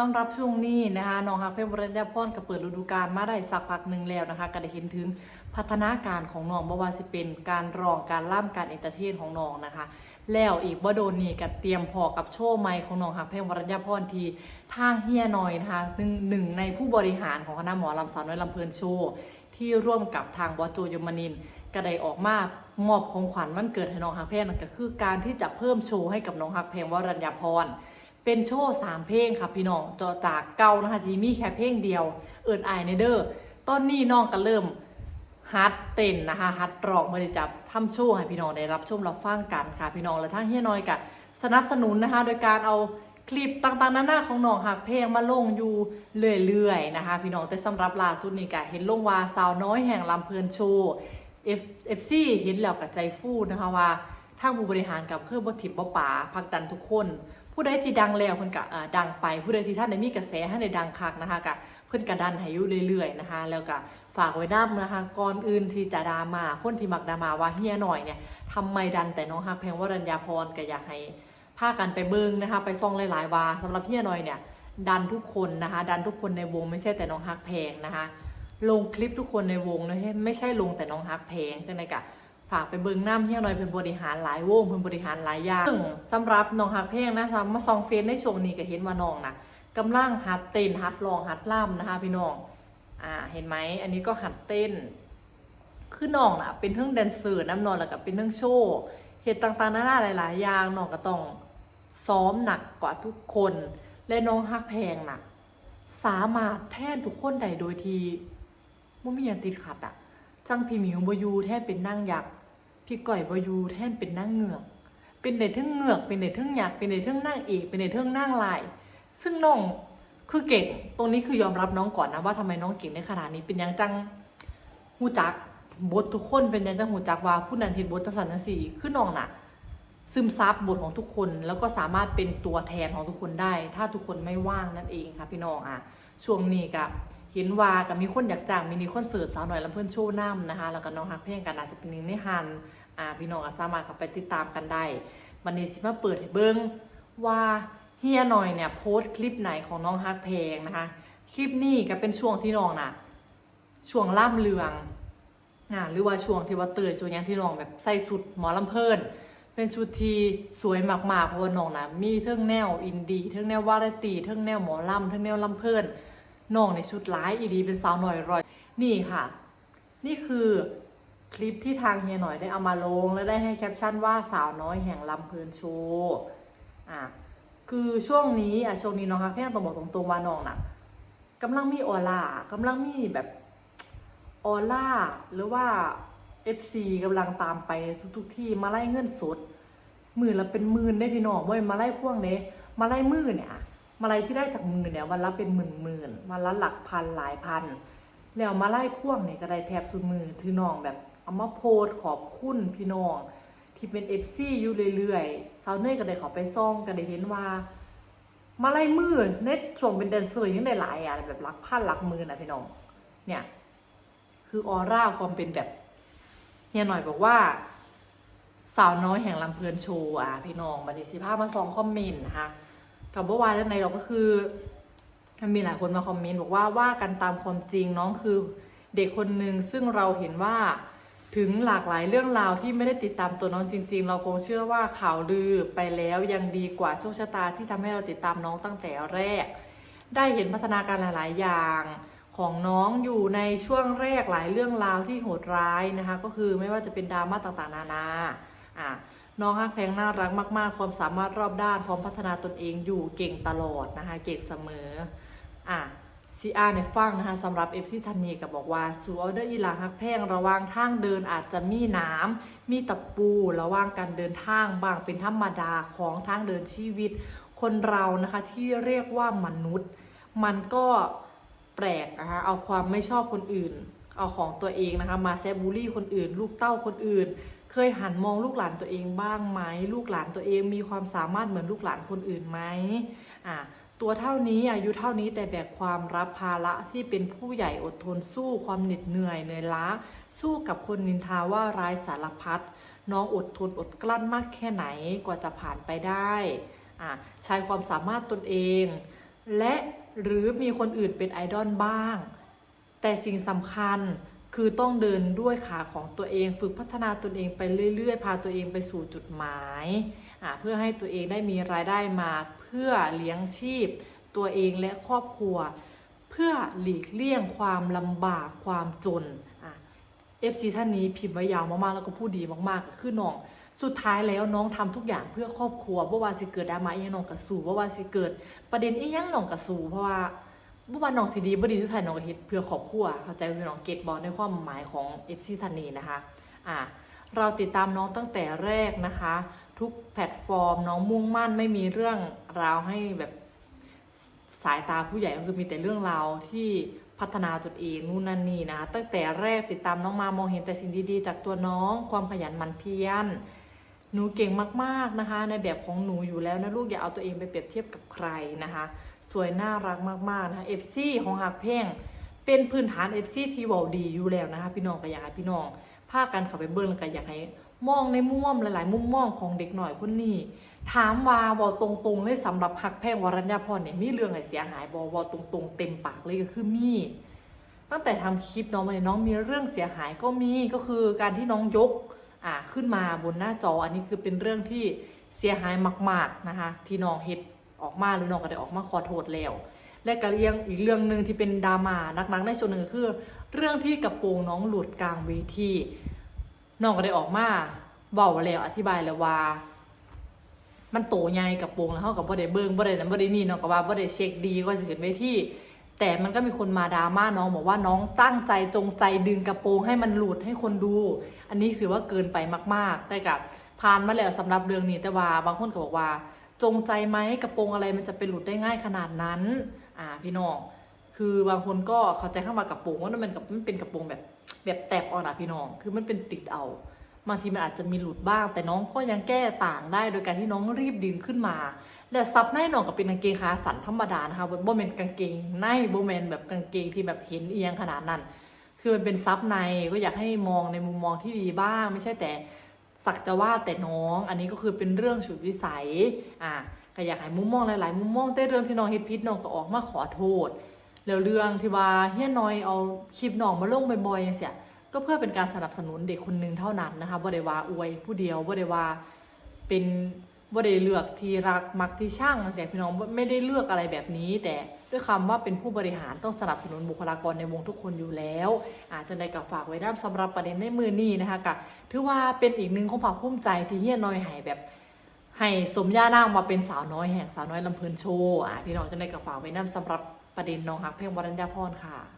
สำหรับช่วงนี้นะคะน้องฮักเพชรวรัญญาพรก็เปิดฤดูกาลมาได้สักพักหนึ่งแล้วนะคะ ก็ได้เห็นถึงพัฒนาการของน้องบ่ว่าสิเป็นการร้องการล่ำการเอนเตอร์เทนของน้องนะคะ แล้วอีกบ่โดนนี่ก็เตรียมพอกับโชว์ใหม่ของน้องฮักเพชรวรัญญาพรที่ทางเฮียน้อยนะคะหนึ่งหนึ่งในผู้บริหารของคณะหมอลำสาวน้อยลำเพลินโชว์ที่ร่วมกับทางบอสโจยมนินทร์ก็ได้ออกมามอบของขวัญวันเกิดให้น้องฮักเพชรนั่นก็คือการที่จะเพิ่มโชว์ให้กับน้องฮักเพลงวรัญญาพร เป็นโชว์สามเพลงค่ะพี่น้องจอจากเก่านะคะที่มีแค่เพลงเดียว เอิญไอในเดอร์ตอนนี้น้องก็เริ่มฮัดเต้นนะคะฮัดร้องมาได้จับทำโชว์ให้พี่น้องได้รับชมรับฟังกันค่ะพี่น้องและทั้งเฮียน้อยกับสนับสนุนนะคะ โดยการเอาคลิปต่างๆนานาของน้องหักเพลงมาลงอยู่เรื่อยๆนะคะ พี่น้องแต่สำหรับล่าสุดนี่ก็เห็นลงว่าสาวน้อยแห่งลำเพลินโชว์ F FC เห็นแล้วกับใจฟูนะคะว่าทางผู้บริหารกับเครื่องบทิบบ่ป่าพักดันทุกคน ผู้ใดที่ดังแล้วเพิ่นก็ดังไป ผู้ใดที่ท่านได้มีกระแสให้ได้ดังคักนะคะก็เพิ่นก็ดันให้อยู่เรื่อยๆนะคะ แล้วก็ฝากไว้น้ำนะคะก่อนอื่นที่จะดรามาคนที่มักดรามาว่าเฮียหน่อยเนี่ยทำไมดันแต่น้องฮักแพงวรัญญาพรก็อยากให้พากันไปเบิ่งนะคะ ไปซ่องหลายๆว่าสำหรับเฮียหน่อยเนี่ยดันทุกคนนะคะ ดันทุกคนในวงไม่ใช่แต่น้องฮักแพงนะคะ ลงคลิปทุกคนในวงนะไม่ใช่ลงแต่น้องฮักแพงจังไดกะ ฝากไปเบิ่งน้ำเฮียหน่อยเพิ่นบริหารหลายวงเพิ่นบริหารหลายอย่างซึ่งสำหรับน้องฮักเพลงนะคะมาซองเฟซในช่วงนี้ก็เห็นว่าน้องนะกำลังหัดเต้นหัดร้องหัดล่ำนะคะพี่น้องอ่าเห็นไหมอันนี้ก็หัดเต้นคือน้องนะเป็นเรื่องแดนเซอร์น้ำนอนแล้วก็เป็นเรื่องโชว์เหตุต่างๆนานาหลาย ๆ อย่างน้องก็ต้องซ้อมหนักกว่าทุกคน และน้องฮักแพงน่ะสามารถแทนทุกคนได้โดยที่ไม่มีอย่างติดขัดอะจังพี่หมิวบอยูแทนเป็นนั่งยักษ์ พี่ก่อยบอยูแท่นเป็นนั่งเหงือก เป็นในเทิงเหงือกเป็นในเทิงหยักเป็นในเทิงนั่งเอกเป็นในเทิงนั่งลาย ซึ่งน้องคือเก่ง ตรงนี้คือยอมรับน้องก่อนนะว่าทำไมน้องเก่งในขนาดนี้เป็นยังจังหูจักบททุกคนเป็นยังจังหูจักว่าผู้นั้นเห็นบทจังสันสีคือน้องน่ะ ซึมซับบทของทุกคนแล้วก็สามารถเป็นตัวแทนของทุกคนได้ ถ้าทุกคนไม่ว่างนั่นเองค่ะพี่น้องอะช่วงนี้กับเห็นว่ากับมีคนอยากจ้างมินิคอนเสิร์ตสาวหน่อยลำเพื่อนโชว์น้ำนะคะ แล้วก็น้องฮักเพลงกันอาจจะเป็นหนึ่งในฮัน อ่าพี่น้องก็สามารถเข้าไปติดตามกันได้วันนี้สิมาเปิดให้เบิ้งว่าเฮียหน่อยเนี่ยโพสต์คลิปไหนของน้องฮักเพลงนะคะ คลิปนี้ก็เป็นช่วงที่น้องน่ะ ช่วงล่ำเลืองอ่าหรือว่าช่วงที่ว่าเตยจนยังที่น้องแบบใส่สุดหมอลำเพลินเป็นชุดที่สวยมากๆเพราะว่าน้องนะมีเทิงแนวอินดี้เทิงแนววาไรตี้เทิงแนวหมอลำเทิงแนวลำเพลินน้องในชุดร้ายอีดีเป็นสาวหน่อยรอย นี่ค่ะ นี่คือ คลิปที่ทางเฮียหน่อยได้เอามาลง และได้ให้แคปชั่นว่าสาวน้อยแห่งลำเพลินโชว์อะคือช่วงนี้อะช่วงนี้น้องคะแค่ต้องบอกตรงๆว่าน้องน่ะกำลังมีออร่ากำลังมีแบบออร่าหรือว่า FC กำลังตามไปทุกๆที่มาไล่เงินสดหมื่นละเป็นหมื่นได้พี่น้องเว้ยมาไล่พวกเนี้ยมาไล่มือเนี่ยมาไล่ที่ได้จากมือเนี่ยวันละเป็นหมื่นหมื่นวันละหลักพันหลายพัน แล้วมาไล่พ่วงเนี่ยก็ได้แทบสุดมือถือน้องแบบ เอามาโพสขอบคุณพี่น้อง ที่เป็น FC อยู่เรื่อยๆสาวเนยก็ได้เขอไปซ่องก็ได้เห็นว่า มาไล่มือเน็ตช่วงเป็นแดนเซอร์ยังได้หลายอะแบบรักพันรักมือนะพี่น้อง เนี่ย คือออร่าความเป็นแบบเฮียหน่อยบอกว่า สาวน้อยแห่งลำเพลินโชว์อะพี่น้องบันทิสิภาพมาซองคอมเมนต์นะคะกับว่าวาจังในเราก็คือมีหลายคนมาคอมเมนต์บอกว่าว่ากันตามความจริงน้องคือเด็กคนหนึ่งซึ่งเราเห็นว่า ถึงหลากหลายเรื่องราวที่ไม่ได้ติดตามตัวน้องจริง ๆ เราคงเชื่อว่าข่าวลือไปแล้วยังดีกว่าโชคชะตาที่ทำให้เราติดตามน้องตั้งแต่แรก ได้เห็นพัฒนาการหลายๆ อย่างของน้องอยู่ในช่วงแรกหลายเรื่องราวที่โหดร้ายนะคะ ก็คือไม่ว่าจะเป็นดราม่าต่างๆ นานาอะน้องฮักแพงน่ารักมากๆ ความสามารถรอบด้านพร้อมพัฒนาตนเองอยู่เก่งตลอดนะคะ เก่งเสมออะ ซีอาในฟังนะคะสำหรับเอฟซีทันนีก็บอกว่าสูออเดอร์อีหลาฮักแพงระว่างทางเดินอาจจะมีน้ำมีตะปูระว่างการเดินทางบางเป็นธรรมดาของทางเดินชีวิต คนเรานะคะที่เรียกว่ามนุษย์ มันก็แปลกนะคะเอาความไม่ชอบคนอื่น เอาของตัวเองนะคะมาแซบบูลลี่คนอื่น ลูกเต้าคนอื่น เคยหันมองลูกหลานตัวเองบ้างไหมลูกหลานตัวเองมีความสามารถเหมือนลูกหลานคนอื่นไหมอะ ตัวเท่านี้อายุเท่านี้แต่แบกความรับภาระที่เป็นผู้ใหญ่อดทนสู้ความเหน็ดเหนื่อยเหนื่อยล้า สู้กับคนนินทาว่าร้ายสารพัดน้องอดทนอดกลั้นมากแค่ไหนกว่าจะผ่านไปได้อะใช้ความสามารถตนเอง และหรือมีคนอื่นเป็นไอดอลบ้าง แต่สิ่งสำคัญคือต้องเดินด้วยขาของตัวเอง ฝึกพัฒนาตนเองไปเรื่อยๆ พาตัวเองไปสู่จุดหมาย เพื่อให้ตัวเองได้มีรายได้มา พื่อเลี้ยงชีพ ตัวเองและครอบครัว เพื่อหลีกเลี่ยงความลำบากความจนเอะ FC ท่านนี้พิมพ์ไว้ยาวมากๆแล้วก็พูดดีมากๆก็คือน้องสุดท้ายแล้วน้องทำทุกอย่างเพื่อครอบครัวบ่ว่าสิเกิดดราม่าอีหยังน้องกระสู่บ่ว่าสิเกิด ประเด็นอีหยังน้องกระสู่เพราะว่าบ่ว่าน้องสิดีบ่ดีสุดท้ายน้องก็เฮ็ดเพื่อครอบครัวเข้าใจพี่น้องเก็ตบอลในความหมายของ FC ท่านนี้นะคะอะเราติดตามน้องตั้งแต่แรกนะคะ ทุกแพลตฟอร์ม น้องมุ่งมั่นไม่มีเรื่องราวให้แบบสายตาผู้ใหญ่ก็คือมีแต่เรื่องราวที่พัฒนาตัวเองนู่นนั่นนี่นะคะตั้งแต่แรกติดตามน้องมามองเห็นแต่สิ่งดีๆ จากตัวน้องความขยันหมั่นเพียรหนูเก่งมากๆนะคะ ในแบบของหนูอยู่แล้วนะลูกอย่าเอาตัวเองไปเปรียบเทียบกับใครนะคะ สวยน่ารักมากๆนะคะเอฟซีของหักเพ่งเป็นพื้นฐานเอฟซีที่เวาดีอยู่แล้วนะคะ พี่น้องก็อยากให้พี่น้องพากันเข้าไปเบิ้งแล้วก็อยากให้ มองในมุมหลาย ๆ มุมมองของเด็กหน่อยคนนี้ถามว่าบอตรงๆเลยสำหรับหักแพงวรัญญาพรเนี่ยมีเรื่องอะไรเสียหายบอบอตรงๆ เต็มปากเลยก็คือมี ตั้งแต่ทำคลิปน้องมาเนี่ยน้องมีเรื่องเสียหายก็มีก็คือการที่น้องยกอ่าขึ้นมาบนหน้าจออันนี้คือเป็นเรื่องที่เสียหายมาก ๆ นะคะ ที่น้องเฮ็ดออกมาหรือน้องก็ได้ออกมาขอโทษแล้ว และก็เรื่องอีกเรื่องหนึ่งที่เป็นดราม่านักๆในส่วนหนึ่งก็คือ เรื่องที่กระโปรงน้องหลุดกลางเวที น้องก็ได้ออกมาเบาแล้วอธิบายแล้วว่า มันโตใหญ่กระโปรงแล้วเขากับบ่ได้เบิ่งบ่ได้นั้นบ่ได้นี่น้องก็ว่าบ่ได้เช็คดีก็จะเกิดเวทีแต่มันก็มีคนมาดราม่าน้องบอกว่าน้องตั้งใจจงใจดึงกระโปรงให้มันหลุดให้คนดู อันนี้ถือว่าเกินไปมากๆ แต่กับผ่านมาแล้วสำหรับเรื่องนี้แต่ว่าบางคนก็บอกว่า จงใจไหมกระโปรงอะไรมันจะเป็นหลุดได้ง่ายขนาดนั้น อ่าพี่น้องคือบางคนก็เข้าใจข้ามากระโปรงว่ามันกับมันเป็นกระโปรงแบบ แบบแตบเอ่อนะพี่น้อง คือมันเป็นติดเอาบางทีมันอาจจะมีหลุดบ้าง แต่น้องก็ยังแก้ต่างได้ โดยการที่น้องรีบดึงขึ้นมา แล้วซับในน้องก็เป็นกางเกงขาสั้นธรรมดานะคะบ่แมนกางเกงในบ่แมนแบบกางเกงที่แบบเห็นเอียงขนาดนั้น คือมันเป็นซับในก็อยากให้มองในมุมมองที่ดีบ้าง ไม่ใช่แต่สักจะว่าแต่น้องอันนี้ก็คือเป็นเรื่องฉุดวิสัยอะก็อยากให้มุมมองหลาย ๆ มุมมองแต่เรื่องที่น้องเฮ็ดพิษน้องก็ออกมาขอโทษ แล้วเรื่องที่ว่าเฮียน้อยเอาคลิปน้องมาลงบ่อยๆอย่างเสียก็เพื่อเป็นการสนับสนุนเด็กคนหนึ่งเท่านั้นนะคะบ่ได้ว่าอวยผู้เดียวบ่ได้ว่าเป็นบ่ได้เลือกที่รักมักที่ช่างจังซี่พี่น้องไม่ได้เลือกอะไรแบบนี้ แต่ด้วยคำว่าเป็นผู้บริหารต้องสนับสนุนบุคลากรในวงทุกคนอยู่แล้ว อาจจะได้กับฝากไว้ด้านสำหรับประเด็นในมือนี้นะคะกะถือว่าเป็นอีกหนึ่งของความภูมิใจที่เฮียน้อยให้แบบให้สมย่านางมาเป็นสาวน้อยแห่งสาวน้อยลำเพลินโชว์อะพี่น้องจะได้กับฝากไว้น้ำสำหรับ ประเด็นน้องฮักเพ่งวรัญญาพรค่ะ